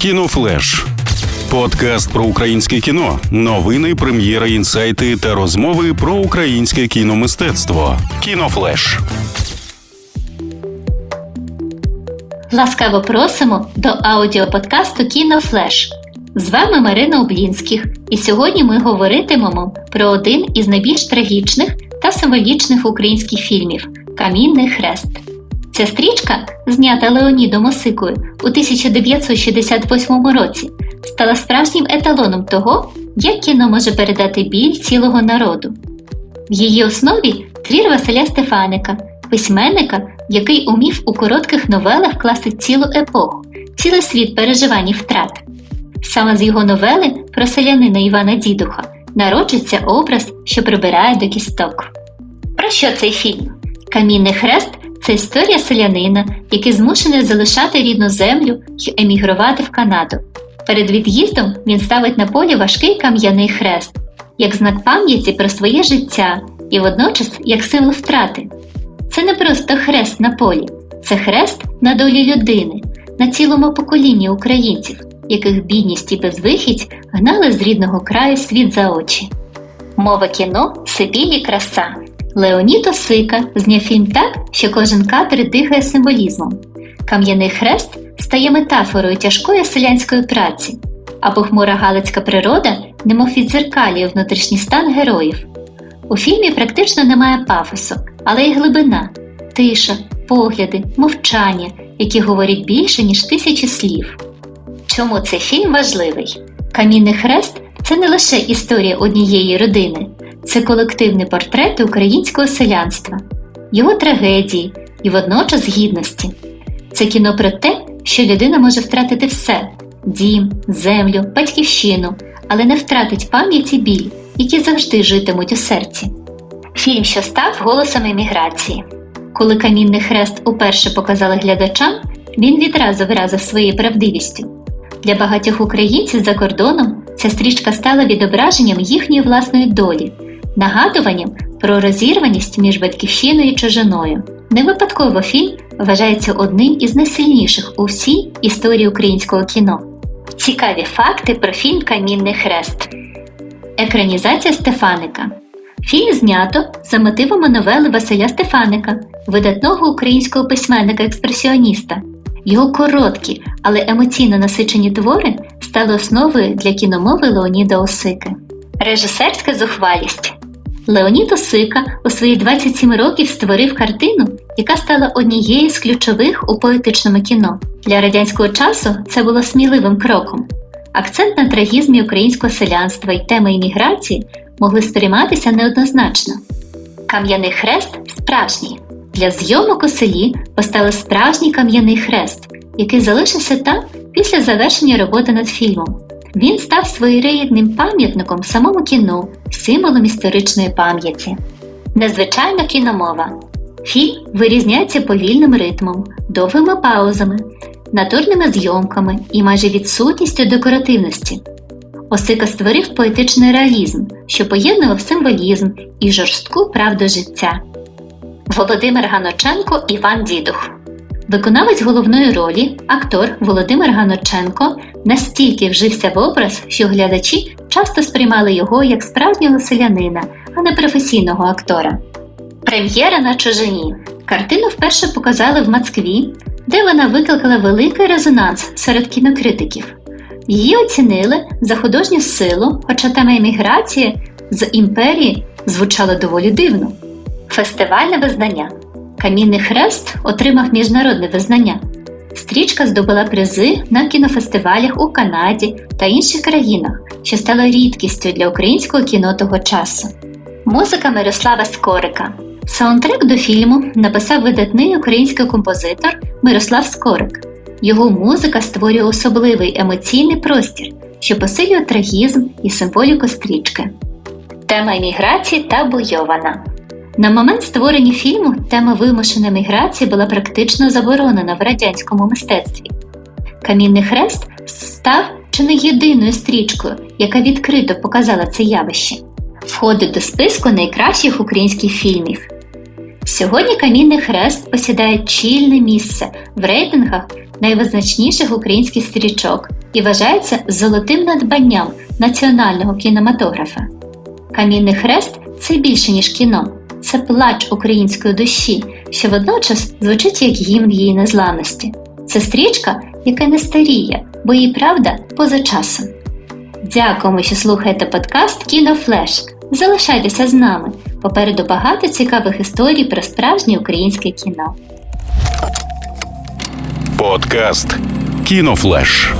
Кінофлеш. Подкаст про українське кіно, новини, прем'єри, інсайти та розмови про українське кіномистецтво. Кінофлеш. Ласкаво просимо до аудіоподкасту Кінофлеш. З вами Марина Облінських, і сьогодні ми говоритимемо про один із найбільш трагічних та символічних українських фільмів Камінний хрест. Ця стрічка, знята Леонідом Осикою у 1968 році, стала справжнім еталоном того, як кіно може передати біль цілого народу. В її основі твір Василя Стефаника, письменника, який умів у коротких новелах вкласти цілу епоху, цілий світ переживань і втрат. Саме з його новели про селянина Івана Дідуха народжується образ, що прибирає до кісток. Про що цей фільм? Камінний хрест це історія селянина, який змушений залишати рідну землю й емігрувати в Канаду. Перед від'їздом він ставить на полі важкий кам'яний хрест, як знак пам'яті про своє життя і водночас як символ втрати. Це не просто хрест на полі, це хрест на долі людини, на цілому поколінні українців, яких бідність і безвихідь гнали з рідного краю світ за очі. Мова кіно це біль краса. Леонід Осика зняв фільм так, що кожен кадр дихає символізмом. Кам'яний хрест стає метафорою тяжкої селянської праці, а похмура галицька природа немов відзеркалює внутрішній стан героїв. У фільмі практично немає пафосу, але й глибина, тиша, погляди, мовчання, які говорять більше, ніж тисячі слів. Чому цей фільм важливий? Камінний хрест це не лише історія однієї родини, це колективний портрет українського селянства, його трагедії і водночас гідності. Це кіно про те, що людина може втратити все дім, землю, батьківщину, але не втратить пам'ять і біль, які завжди житимуть у серці. Фільм, що став голосом еміграції. Коли камінний хрест уперше показали глядачам, він відразу вразив своєю правдивістю. Для багатьох українців за кордоном ця стрічка стала відображенням їхньої власної долі, нагадуванням про розірваність між батьківщиною і чужиною. Не випадково фільм вважається одним із найсильніших у всій історії українського кіно. Цікаві факти про фільм Камінний хрест. Екранізація Стефаника. Фільм знято за мотивами новели Василя Стефаника, видатного українського письменника-експресіоніста. Його короткі, але емоційно насичені твори стали основою для кіномови Леоніда Осики. Режисерська зухвалість. Леонід Осика у свої 27 років створив картину, яка стала однією з ключових у поетичному кіно. Для радянського часу це було сміливим кроком. Акцент на трагізмі українського селянства і теми імміграції могли сприйматися неоднозначно. Кам'яний хрест справжній. Для зйомок у селі поставили справжній кам'яний хрест, який залишився там після завершення роботи над фільмом. Він став своєрідним пам'ятником самому кіно, символом історичної пам'яті. Незвичайна кіномова. Фільм вирізняється повільним ритмом, довгими паузами, натурними зйомками і майже відсутністю декоративності. Осика створив поетичний реалізм, що поєднував символізм і жорстку правду життя. Володимир Ганоченко Іван Дідух Виконавець головної ролі, актор Володимир Ганоченко, настільки вжився в образ, що глядачі часто сприймали його як справжнього селянина, а не професійного актора. Прем'єра на чужині. Картину вперше показали в Москві, де вона викликала великий резонанс серед кінокритиків. Її оцінили за художню силу, хоча тема еміграції з імперії звучала доволі дивно. Фестивальне визнання. Камінний хрест отримав міжнародне визнання. Стрічка здобула призи на кінофестивалях у Канаді та інших країнах, що стало рідкістю для українського кіно того часу. Музика Мирослава Скорика. Саундтрек до фільму написав видатний український композитор Мирослав Скорик. Його музика створює особливий емоційний простір, що посилює трагізм і символіку стрічки. Тема еміграції та буйована. На момент створення фільму тема вимушеної міграції була практично заборонена в радянському мистецтві. Камінний хрест став чи не єдиною стрічкою, яка відкрито показала це явище, входить до списку найкращих українських фільмів. Сьогодні Камінний хрест посідає чільне місце в рейтингах найвизначніших українських стрічок і вважається золотим надбанням національного кінематографа. Камінний хрест це більше, ніж кіно, це плач української душі, що водночас звучить як гімн її незламності. Це стрічка, яка не старіє, бо її правда поза часом. Дякуємо, що слухаєте подкаст Кінофлеш. Залишайтеся з нами. Попереду багато цікавих історій про справжнє українське кіно. Подкаст Кінофлеш.